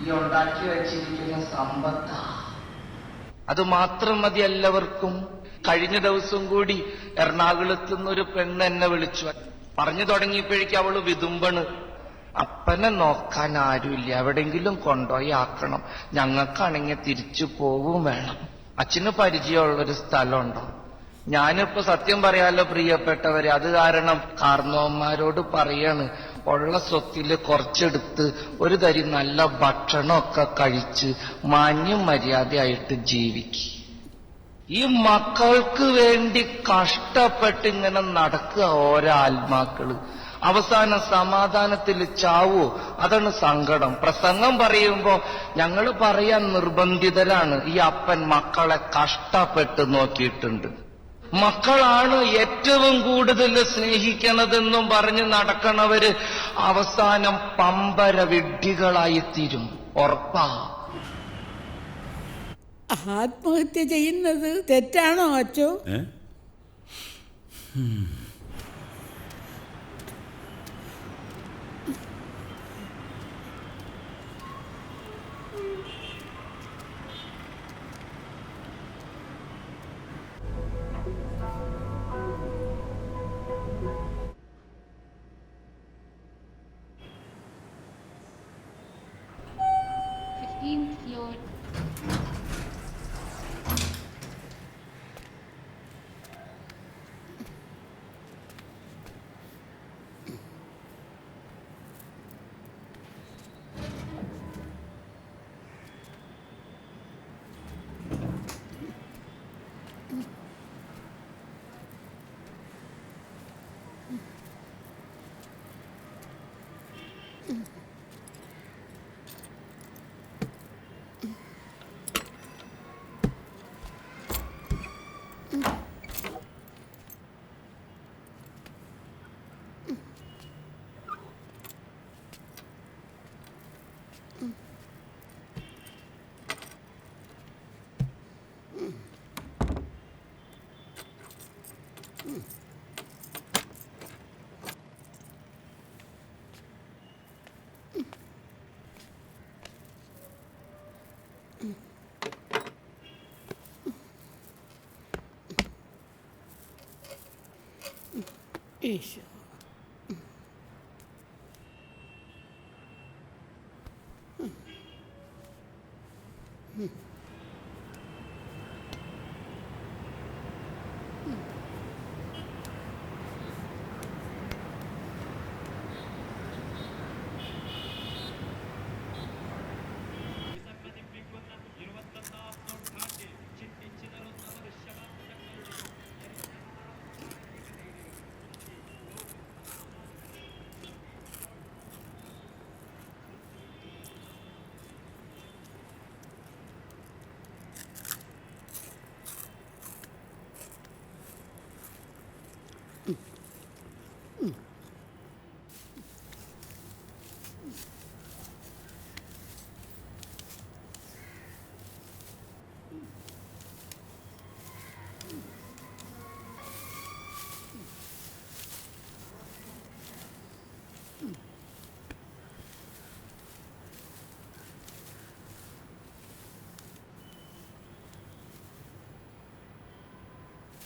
ഈ ഉണ്ടാക്കി വെച്ചിരിക്കുന്ന സമ്പത്ത. അത് മാത്രം മതി എല്ലാവർക്കും. കഴിഞ്ഞ ദിവസം കൂടി എറണാകുളത്ത് നിന്നൊരു പെണ്ണ് എന്നെ വിളിച്ചു. പറഞ്ഞു തുടങ്ങിയപ്പോഴേക്കും അവൾ വിതുമ്പണ്. അപ്പനെ നോക്കാൻ ആരുമില്ല. എവിടെങ്കിലും കൊണ്ടുപോയി ആക്കണം. ഞങ്ങൾക്കാണെങ്കിൽ തിരിച്ചു പോവും വേണം. അച്ഛന് പരിചയമുള്ളൊരു സ്ഥലമുണ്ടോ? ഞാനിപ്പോ സത്യം പറയാലോ പ്രിയപ്പെട്ടവരെ. അത് കാരണം കാർന്നോന്മാരോട് പറയാണ്. ഉള്ള സ്വത്തിൽ കുറച്ചെടുത്ത് ഒരു തരി നല്ല ഭക്ഷണമൊക്കെ കഴിച്ച് മാന്യം മര്യാദയായിട്ട് ജീവിക്കും. ഈ മക്കൾക്ക് വേണ്ടി കഷ്ടപ്പെട്ട് ഇങ്ങനെ നടക്കുക ഓരോ ആത്മാക്കൾ. അവസാന സമാധാനത്തിൽ ചാവോ അതാണ് സങ്കടം. പ്രസംഗം പറയുമ്പോ ഞങ്ങൾ പറയാൻ നിർബന്ധിതരാണ്. ഈ അപ്പൻ മക്കളെ കഷ്ടപ്പെട്ട് നോക്കിയിട്ടുണ്ട്. മക്കളാണ് ഏറ്റവും കൂടുതൽ സ്നേഹിക്കണതെന്നും പറഞ്ഞ് നടക്കണവര് അവസാനം പമ്പര വിഡ്ഢികളായി തീരും ഉറപ്പാ. ആത്മഹത്യ ചെയ്യുന്നത് തെറ്റാണോ അച്ചോ? Isso.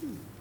Hmm.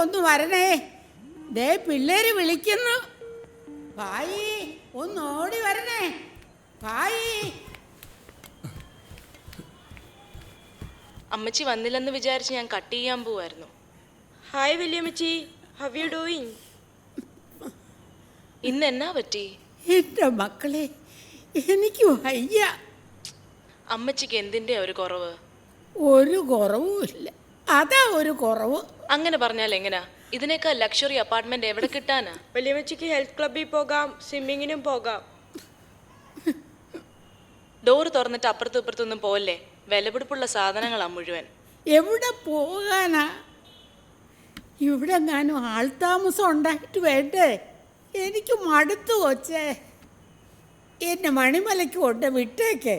ഒന്ന് വരണേ. ദേ പിള്ളേര് വിളിക്കുന്നു. ഭായി ഒന്ന് ഓടി വരണേ. ഭായി. അമ്മച്ചി വന്നില്ലെന്ന് വിചാരിച്ച് ഞാൻ കട്ട് ചെയ്യാൻ പോവായിരുന്നു. ഹായ് വല്യമ്മച്ചി. ഹവ് യു ഡൂയിങ് ഇന്ന് എന്നാ പറ്റി? എന്റെ മക്കളെ എനിക്ക് വയ്യ. അമ്മച്ചിക്ക് എന്തിന്റെ ഒരു കുറവ്? ഒരു കുറവുമില്ല. അതാ ഒരു കുറവ്. അങ്ങനെ പറഞ്ഞാൽ എങ്ങനാ? ഇതിനേക്കാൾ ലക്ഷറി അപ്പാർട്ട്മെന്റ് എവിടെ കിട്ടാനാ? വലിയമ്മച്ചിക്ക് ഹെൽത്ത് ക്ലബ്ബിൽ പോകാം സ്വിമ്മിങ്ങിനും പോകാം. ഡോറ് തുറന്നിട്ട് അപ്പുറത്തും ഇപ്പുറത്തൊന്നും പോവല്ലേ? വിലപിടിപ്പുള്ള സാധനങ്ങളാ മുഴുവൻ. എവിടെ പോകാനാ? ഇവിടെ ഞാനും ആൾതാമസം ഉണ്ടായിട്ട് വേണ്ടേ? എനിക്ക് മടുത്തു കൊച്ചേ. എന്നെ മണിമലയ്ക്ക് കൊണ്ട് വിട്ടേക്കേ.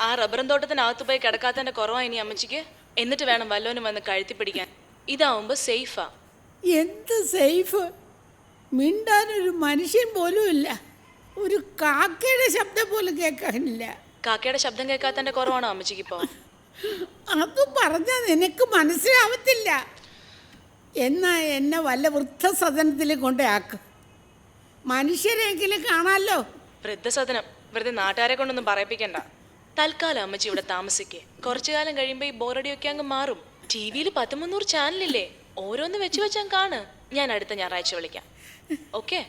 ആ റബ്ബറും തോട്ടത്തിനകത്ത് പോയി കിടക്കാത്തതിന്റെ കുറവാ ഇനി അമ്മച്ചിക്ക്? എന്നിട്ട് വേണം വല്ലോനും വന്ന് കഴുത്തി പിടിക്കാൻ ഇതാവുമ്പോ സേഫാ. എന്ത് സേഫ്? മിണ്ടാനൊരു മനുഷ്യൻ പോലും ഇല്ല. ഒരു കാക്കയുടെ ശബ്ദം പോലും കേൾക്കാനില്ല. കാക്കയുടെ ശബ്ദം കേൾക്കാത്തന്റെ കുറവാണോ അമ്മച്ചിക്ക് ഇപ്പോ? അത് പറഞ്ഞാ നിനക്ക് മനസ്സിലാവത്തില്ല. എന്നാ എന്നെ വല്ല വൃദ്ധസദനത്തിൽ കൊണ്ടാക്ക് മനുഷ്യരെങ്കിലും കാണാമല്ലോ വൃദ്ധസദനം. വെറുതെ നാട്ടുകാരെ കൊണ്ടൊന്നും പറയിപ്പിക്കണ്ട. തൽക്കാലം അമ്മച്ചി ഇവിടെ താമസിക്കേ. കുറച്ചു കാലം കഴിയുമ്പോ ഈ ബോറടിയൊക്കെ അങ്ങ് മാറും. ടി വിയിൽ പത്ത് മുന്നൂറ് ചാനലില്ലേ? ഓരോന്ന് വെച്ച് വെച്ചാൽ കാണ്. ഞാൻ അടുത്ത ഞായറാഴ്ച വിളിക്കാം. ഓക്കെ?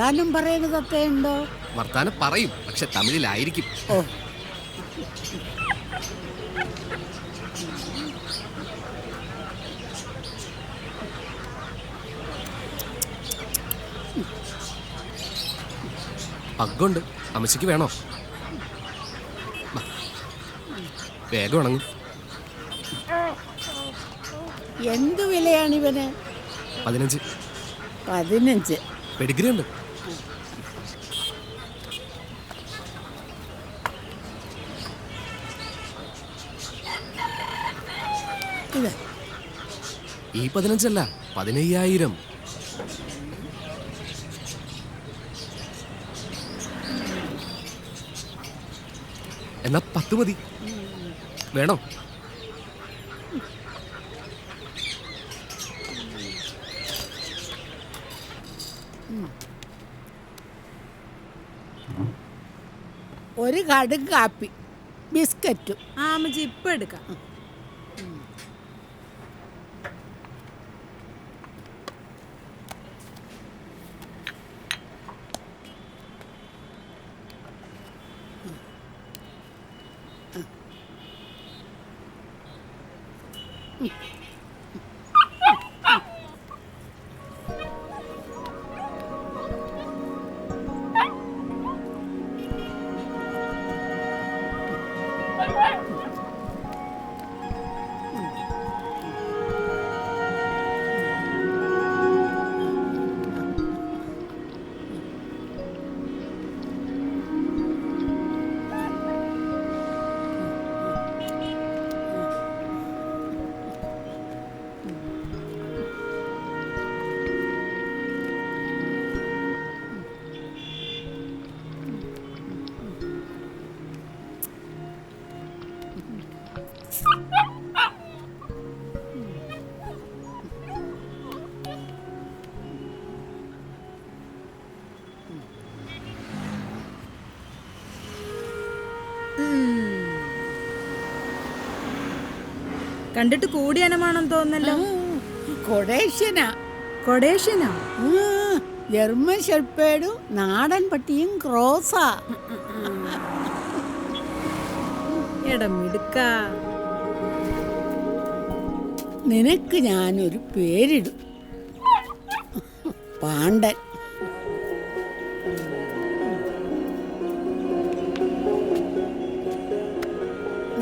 വർത്താനം പറയുന്നതൊക്കെ ഉണ്ടോ? വർത്താനം പറയും പക്ഷെ തമിഴിലായിരിക്കും. ഓ. പഗ്ഗുണ്ട്. അമ്മച്ചിക്ക് വേണോ. വേഗം ഉണങ്ങും. എന്ത് വിലയാണ് ഇവന്? പതിനഞ്ച്. പതിനഞ്ച്. പെഡിഗ്രി ഉണ്ട് ഇത് ഈ പതിനഞ്ചല്ല പതിനയ്യായിരം. എന്നാ പത്ത് മതി. വേണോ. ഒരു കടും കാപ്പി ബിസ്ക്കറ്റും. ആമജി ഇപ്പം ഇപ്പൊ എടുക്കാം. കണ്ടിട്ട് കൂടിയനമാണെന്ന് തോന്നല്ലോ കൊടേഷ്യനാ കൊടേഷ്യനാ ജർമ്മൻ ഷെൽപ്പേഡും നാടൻ പട്ടിയും ക്രോസാ. എടാ മിടുക്ക. നിനക്ക് ഞാനൊരു പേരിടും. പാണ്ഡൻ.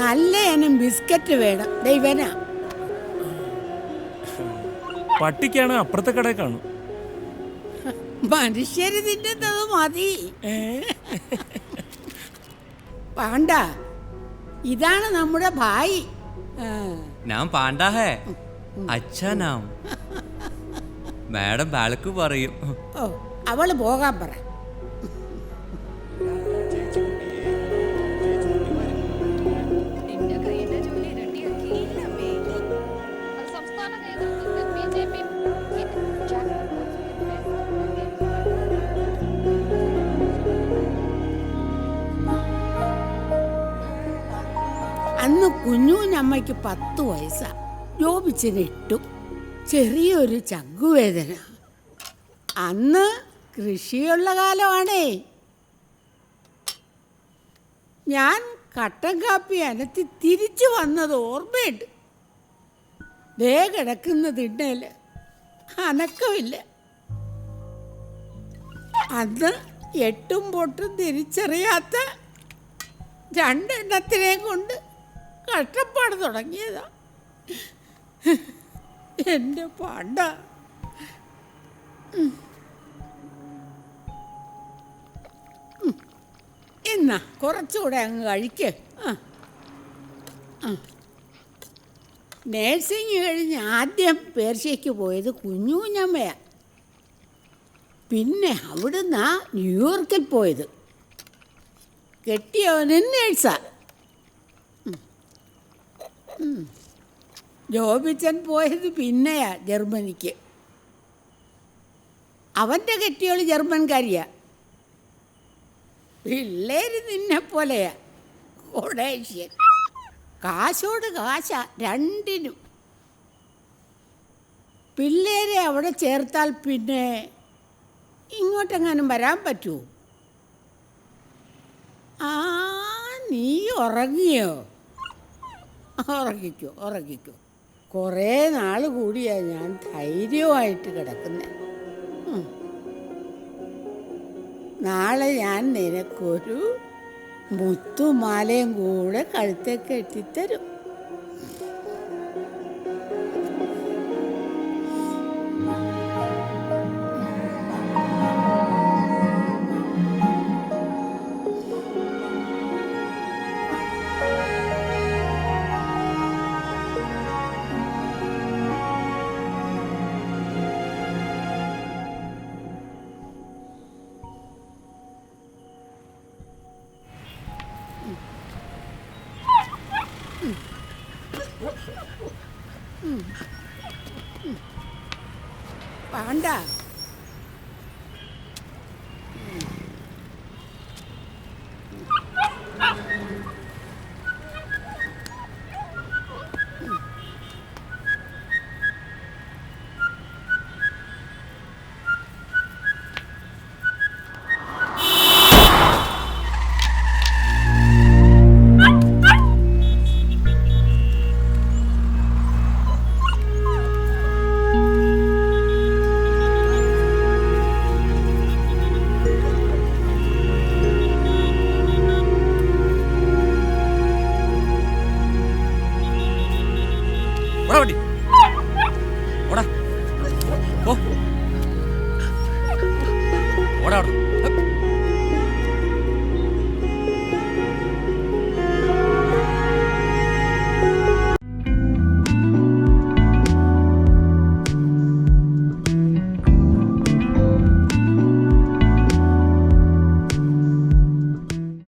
നല്ല ഇനം ബിസ്ക്കറ്റ് വേണം. ദൈവനാ പട്ടിക്കാണ് അപ്പുറത്തെ കടയിൽ കാണും. മനുഷ്യര് തിന്നുന്നത് മതി. പാണ്ട ഇതാണ് നമ്മുടെ ഭായി. ഞാൻ പാണ്ട ഹേ. അച്ഛാ നാം. മാഡം ബാലക്ക് പറയും. ഓ അവൾ പോകാൻ പറ. കുഞ്ഞൂഞ്ഞമ്മയ്ക്ക് പത്ത് വയസ്സാ. ജോബിച്ചിന് എട്ടു ചെറിയൊരു ചങ്കുവേദന. അന്ന് കൃഷിയുള്ള കാലമാണേ. ഞാൻ കട്ടൻ കാപ്പി അനത്തി തിരിച്ചു വന്നത് ഓർമ്മയുണ്ട്. ദേ കിടക്കുന്ന തിണ്ണേൽ. അനക്കമില്ല. അന്ന് എട്ടും പൊട്ടും തിരിച്ചറിയാത്ത രണ്ടെണ്ണത്തിനെ കൊണ്ട് കഷ്ടപ്പാട് തുടങ്ങിയതാ. എന്റെ പാണ്ട. എന്നാ കുറച്ചുകൂടെ അങ്ങ് കഴിക്ക്. ആ. നേഴ്സിംഗ് കഴിഞ്ഞ് ആദ്യം പേർഷ്യയ്ക്ക് പോയത് കുഞ്ഞുകുഞ്ഞമ്മയാ. പിന്നെ അവിടുന്ന് ന്യൂയോർക്കിൽ പോയത്. കെട്ടിയവനും നേഴ്സാ. ജോബിച്ചൻ പോയത് പിന്നെയാ ജർമ്മനിക്ക്. അവന്റെ കെട്ടിയോൾ ജർമ്മൻകാരിയാ. പിള്ളേര് നിന്നെ പോലെയാ. കൊടേഷ്യൻ. കാശോട് കാശ രണ്ടിനും. പിള്ളേരെ അവിടെ ചേർത്താൽ പിന്നെ ഇങ്ങോട്ടെങ്ങാനും വരാൻ പറ്റുമോ ആ നീ ഉറങ്ങിയോ? ഉറങ്ങിക്കോ ഉറങ്ങിക്കോ. കുറേ നാൾ കൂടിയാ ഞാൻ ധൈര്യമായിട്ട് കിടക്കുന്നത് നാളെ ഞാൻ നിനക്കൊരു മുത്തുമാലയും കൂടെ കഴുത്തേക്ക് കെട്ടിത്തരും പാണ്ട రావండి.